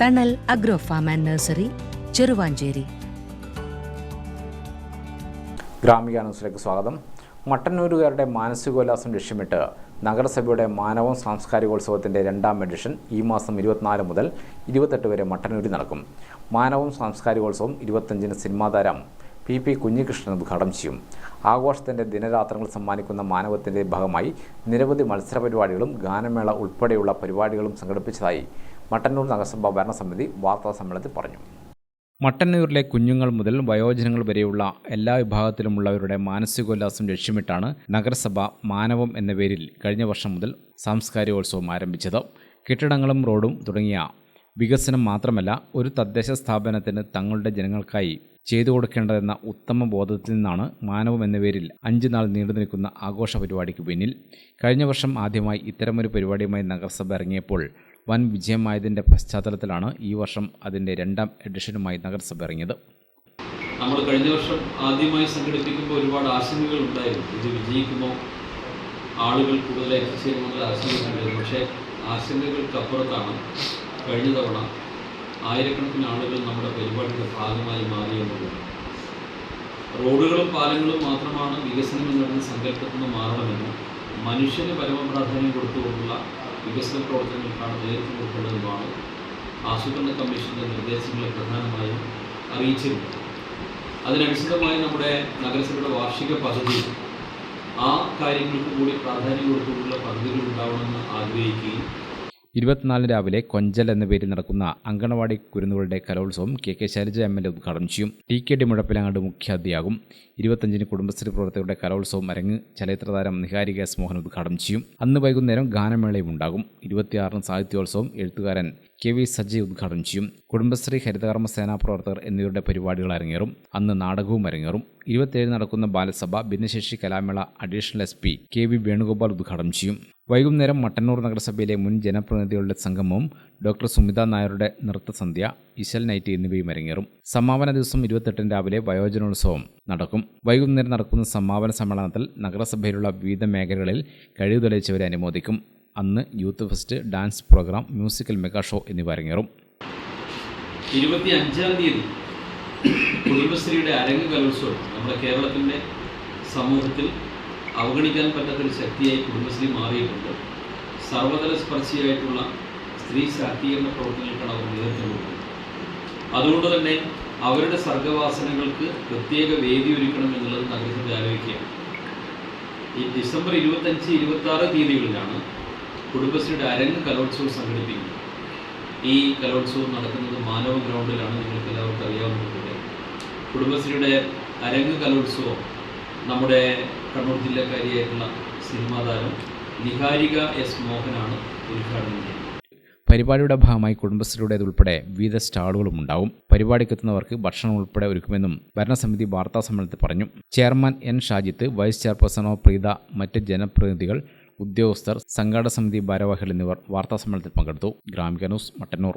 Thanal agro farm and nursery Cheruvancheri Gramika ന്യൂസിലേക്ക് സ്വാഗതം. മട്ടന്നൂരുകാരുടെ മാനസികോല്ലാസം ലക്ഷ്യമിട്ട് നഗരസഭയുടെ മാനവം സാംസ്കാരികോത്സവത്തിന്റെ രണ്ടാം എഡിഷൻ ഈ മാസം ഇരുപത്തിനാല് മുതൽ ഇരുപത്തെട്ട് വരെ മട്ടന്നൂരിൽ നടക്കും. മാനവം സാംസ്കാരികോത്സവം ഇരുപത്തഞ്ചിന് സിനിമാ താരം പി പി കുഞ്ഞികൃഷ്ണൻ ഉദ്ഘാടനം ചെയ്യും. ആഘോഷത്തിന്റെ ദിനരാത്രങ്ങൾ സമ്മാനിക്കുന്ന മാനവത്തിന്റെ ഭാഗമായി നിരവധി മത്സര പരിപാടികളും ഗാനമേള ഉൾപ്പെടെയുള്ള പരിപാടികളും സംഘടിപ്പിച്ചതായി മട്ടന്നൂർ നഗരസഭാ ഭരണസമിതി വാർത്താ സമ്മേളനത്തിൽ പറഞ്ഞു. മട്ടന്നൂരിലെ കുഞ്ഞുങ്ങൾ മുതൽ വയോജനങ്ങൾ വരെയുള്ള എല്ലാ വിഭാഗത്തിലുമുള്ളവരുടെ മാനസികോല്ലാസം ലക്ഷ്യമിട്ടാണ് നഗരസഭ മാനവം എന്ന പേരിൽ കഴിഞ്ഞ വർഷം മുതൽ സാംസ്കാരികോത്സവം ആരംഭിച്ചത്. കെട്ടിടങ്ങളും റോഡും തുടങ്ങിയ വികസനം മാത്രമല്ല ഒരു തദ്ദേശ സ്ഥാപനത്തിന് തങ്ങളുടെ ജനങ്ങൾക്കായി ചെയ്തു കൊടുക്കേണ്ടതെന്ന ഉത്തമ ബോധത്തിൽ നിന്നാണ് മാനവം എന്ന പേരിൽ അഞ്ച് നാൾ നീണ്ടു നിൽക്കുന്ന ആഘോഷ പരിപാടിക്ക് പിന്നിൽ. കഴിഞ്ഞ വർഷം ആദ്യമായി ഇത്തരമൊരു പരിപാടിയുമായി നഗരസഭ ഇറങ്ങിയപ്പോൾ വൻ വിജയമായതിന്റെ പശ്ചാത്തലത്തിലാണ് ഈ വർഷം അതിന്റെ രണ്ടാം എഡിഷനുമായി നഗരസഭ ഇറങ്ങിയത്. നമ്മൾ കഴിഞ്ഞ വർഷം ആദ്യമായി സംഘടിപ്പിക്കുമ്പോൾ ഒരുപാട് ആശങ്കകൾ ഉണ്ടായിരുന്നു. ഇത് വിജയിക്കുമോ ആളുകൾ കൂടുതൽ എത്തിച്ചേരുമെന്നുള്ള ആശങ്കയുണ്ടായിരുന്നു പക്ഷേ ആശങ്കകൾക്കപ്പുറത്താണ് കഴിഞ്ഞ തവണ ആയിരക്കണക്കിന് ആളുകൾ നമ്മുടെ പരിപാടിയുടെ ഭാഗമായി മാറി എന്നുള്ളത്. റോഡുകളും പാലങ്ങളും മാത്രമാണ് വികസനം എന്ന് പറയുന്ന സങ്കല്പത്തിൽ നിന്ന് മാറണമെന്നും മനുഷ്യന് പരമപ്രാധാന്യം കൊടുത്തുകൊണ്ടുള്ള വികസന പ്രവർത്തനങ്ങൾക്കാണ് നേതൃത്വം കൊടുക്കേണ്ടതുമാണ്. ആസൂത്രണ കമ്മീഷന്റെ നിർദ്ദേശങ്ങളെ പ്രധാനമായും അറിയിച്ചിരുന്നത് അതിനനുസൃതമായി നമ്മുടെ നഗരസഭയുടെ വാർഷിക പദ്ധതി ആ കാര്യങ്ങൾക്ക് കൂടി പ്രാധാന്യം കൊടുത്തുകൊണ്ടുള്ള പദ്ധതികൾ ഉണ്ടാവണമെന്ന് ആഗ്രഹിക്കുകയും ഇരുപത്തിനാലിന് രാവിലെ കൊഞ്ചൽ എന്ന പേരിൽ നടക്കുന്ന അങ്കണവാടി കുരുന്നുകളുടെ കലോത്സവം K K Shailaja M L A ഉദ്ഘാടനം ചെയ്യും. ടി കെ ഡി മുഴപ്പിലങ്ങാട് മുഖ്യാതിഥിയാകും. ഇരുപത്തഞ്ചിന് കുടുംബശ്രീ പ്രവർത്തകരുടെ കലോത്സവം അരങ്ങ് ചലച്ചിത്രതാരം നിഹാരിക എസ് മോഹൻ ഉദ്ഘാടനം ചെയ്യും. അന്ന് വൈകുന്നേരം ഗാനമേളയും ഉണ്ടാകും. ഇരുപത്തിയാറിന് സാഹിത്യോത്സവം എഴുത്തുകാരൻ കെ വി സജയ് ഉദ്ഘാടനം ചെയ്യും. കുടുംബശ്രീ ഹരിതകർമ്മ സേനാ പ്രവർത്തകർ എന്നിവരുടെ പരിപാടികൾ അരങ്ങേറും. അന്ന് നാടകവും അരങ്ങേറും. ഇരുപത്തിയേഴ് നടക്കുന്ന ബാലസഭ ഭിന്നശേഷി കലാമേള additional S P K V Venugopal ഉദ്ഘാടനം ചെയ്യും. വൈകുന്നേരം മട്ടന്നൂർ നഗരസഭയിലെ മുൻ ജനപ്രതിനിധികളുടെ സംഗമവും ഡോക്ടർ സുമിത നായരുടെ നൃത്തസന്ധ്യ ഇശൽ നൈറ്റ് എന്നിവയും അരങ്ങേറും. സമാപന ദിവസം ഇരുപത്തെട്ടിന് രാവിലെ വയോജനോത്സവം നടക്കും. വൈകുന്നേരം നടക്കുന്ന സമാപന സമ്മേളനത്തിൽ നഗരസഭയിലുള്ള വിവിധ മേഖലകളിൽ കഴിവ് തെളിയിച്ചവരെ അനുമോദിക്കും. അന്ന് youth fest dance programme musical mega show എന്നിവ അരങ്ങേറും. കുടുംബശ്രീയുടെ അരങ്ങ് കലോത്സവം നമ്മുടെ കേരളത്തിന്റെ സമൂഹത്തിൽ അവഗണിക്കാൻ പറ്റാത്തൊരു ശക്തിയായി കുടുംബശ്രീ മാറിയിട്ടുണ്ട്. സർവതല സ്പർശിയായിട്ടുള്ള സ്ത്രീ ശാക്തീകരണ പ്രവർത്തനങ്ങൾക്കാണ് അവർ നേതൃത്വം കൊടുക്കുന്നത്. അതുകൊണ്ട് തന്നെ അവരുടെ സർഗവാസനകൾക്ക് പ്രത്യേക വേദി ഒരുക്കണം എന്നുള്ളത് നഗരസഭ ആലോചിക്കുകയാണ്. ഈ ഡിസംബർ ഇരുപത്തഞ്ച് ഇരുപത്തി ആറ് തീയതികളിലാണ് കുടുംബശ്രീയുടെ അരങ്ങ് കലോത്സവം സംഘടിപ്പിക്കുന്നത്. ഈ കലോത്സവം നടക്കുന്നത് മാനവ ഗ്രൗണ്ടിലാണ്. നിങ്ങൾക്ക് എല്ലാവർക്കും അറിയാവുന്നതുപോലെ. കുടുംബശ്രീയുടെ അരങ്ങ് കലോത്സവം നമ്മുടെ കണ്ണൂർ ജില്ലക്കാരിയായിട്ടുള്ള സിനിമാ താരം നിഹാരിക എസ് മോഹനാണ് ഉദ്ഘാടനം ചെയ്യുന്നത്. പരിപാടിയുടെ ഭാഗമായി കുടുംബശ്രീയുടേതുൾപ്പെടെ വിവിധ സ്റ്റാളുകളും ഉണ്ടാവും. പരിപാടിക്ക് എത്തുന്നവർക്ക് ഭക്ഷണം ഉൾപ്പെടെ ഒരുക്കുമെന്നും ഭരണസമിതി വാർത്താ സമ്മേളനത്തിൽ പറഞ്ഞു. Chairman N Shajith vice chairperson Preetha മറ്റ് ജനപ്രതിനിധികൾ ഉദ്യോഗസ്ഥർ സംഘാടക സമിതി ഭാരവാഹികൾ എന്നിവർ വാർത്താ സമ്മേളനത്തിൽ പങ്കെടുത്തു. Gramika news Mattannur.